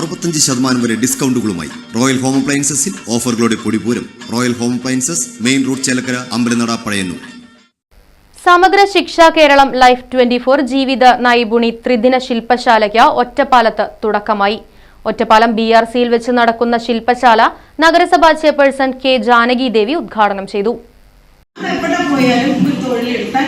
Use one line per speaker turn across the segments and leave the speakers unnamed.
അറുപത്തഞ്ച് ശതമാനം വരെ ഡിസ്കൗണ്ടുകളുമായി റോയൽ ഹോം അപ്ലയൻസസിൽ ഓഫറുകളുടെ പൊടിപൂരം royal home appliances main road Chelakkara Ambalanada Pazhayannur.
സമഗ്ര Shiksha Keralam life twenty four ജീവിത നൈപുണി ത്രിദിന ശില്പശാലയ്ക്ക് ഒറ്റപ്പാലത്ത് തുടക്കമായി. ഒറ്റപ്പാലം ബി ആർ സിയിൽ വെച്ച് നടക്കുന്ന ശില്പശാല നഗരസഭാ ചെയർപേഴ്സൺ കെ ജാനകി ദേവി ഉദ്ഘാടനം ചെയ്തു.
എവിടെ പോയാലും ഒരു തൊഴിലെടുത്താൽ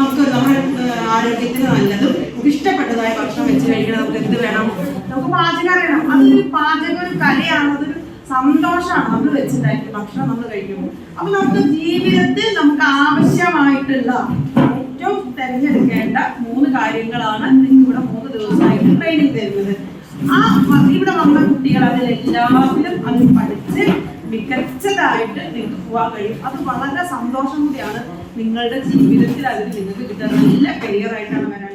നമുക്ക് നമ്മുടെ ആരോഗ്യത്തിന് നല്ലതും ഇഷ്ടപ്പെട്ടതായ ഭക്ഷണം വെച്ച് കഴിക്കണം. നമുക്ക് എന്ത് വേണം? നമുക്ക് പാചകം അറിയണം. അതൊരു പാചകം ഒരു കലയാണ്. അതൊരു സന്തോഷമാണ് നമ്മൾ വെച്ചിട്ടുണ്ടായിരിക്കും ഭക്ഷണം നമ്മൾ കഴിക്കുമ്പോൾ. അപ്പൊ നമുക്ക് ജീവിതത്തിൽ നമുക്ക് ആവശ്യമായിട്ടുള്ള ഏറ്റവും തിരഞ്ഞെടുക്കേണ്ട മൂന്ന് കാര്യങ്ങളാണ് ഇവിടെ മൂന്ന് ദിവസമായിട്ട് ട്രെയിനിങ് തരുന്നത്. ആ ഇവിടെ വന്ന കുട്ടികൾ അതിലെല്ലാത്തിലും അത് പഠിച്ച് മികച്ചതായിട്ട് നിങ്ങൾക്ക് പോകാൻ കഴിയും. അത് വളരെ സന്തോഷം കൂടിയാണ് നിങ്ങളുടെ ജീവിതത്തിൽ അതിൽ നിങ്ങൾക്ക് കിട്ടുന്ന നല്ല കരിയർ ആയിട്ടാണ് വരാൻ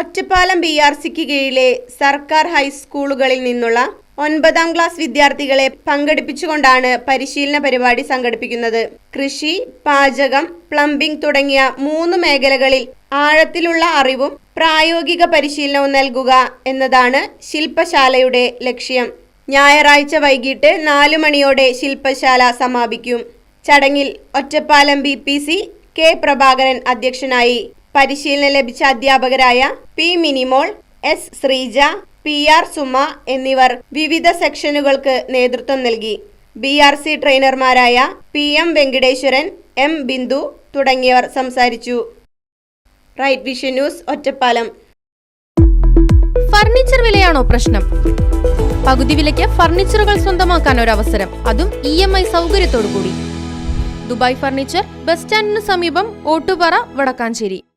ഒറ്റപ്പാലം ബി ആർ സിക്ക് കീഴിലെ സർക്കാർ ഹൈസ്കൂളുകളിൽ നിന്നുള്ള ഒൻപതാം ക്ലാസ് വിദ്യാർത്ഥികളെ പങ്കെടുപ്പിച്ചുകൊണ്ടാണ് പരിശീലന പരിപാടി സംഘടിപ്പിക്കുന്നത്. കൃഷി പാചകം പ്ലംബിംഗ് തുടങ്ങിയ മൂന്ന് മേഖലകളിൽ ആഴത്തിലുള്ള അറിവും പ്രായോഗിക പരിശീലനവും നൽകുക എന്നതാണ് ശില്പശാലയുടെ ലക്ഷ്യം. ഞായറാഴ്ച വൈകിട്ട് നാലു മണിയോടെ ശില്പശാല സമാപിക്കും. ചടങ്ങിൽ Ottapalam B P C K Prabhakaran അധ്യക്ഷനായി പരിശീലനം ലഭിച്ച അധ്യാപകരായ P Minimol S Sreeja P R Suma എന്നിവർ വിവിധ സെക്ഷനുകൾക്ക് നേതൃത്വം നൽകി. B R C ട്രെയിനർമാരായ P M Venkateswaran M Bindu തുടങ്ങിയവർ സംസാരിച്ചു. Right Vision News Ottapalam.
Furniture വിലയാണോ പ്രശ്നം? പകുതി വിലയ്ക്ക് ഫർണിച്ചറുകൾ സ്വന്തമാക്കാൻ ഒരു അവസരം അതും ഇ എം ഐ സൗകര്യത്തോടു കൂടി ദുബായ് ഫർണിച്ചർ ബസ് സ്റ്റാൻഡിന് സമീപം ഓട്ടുപാറ വടക്കാഞ്ചേരി.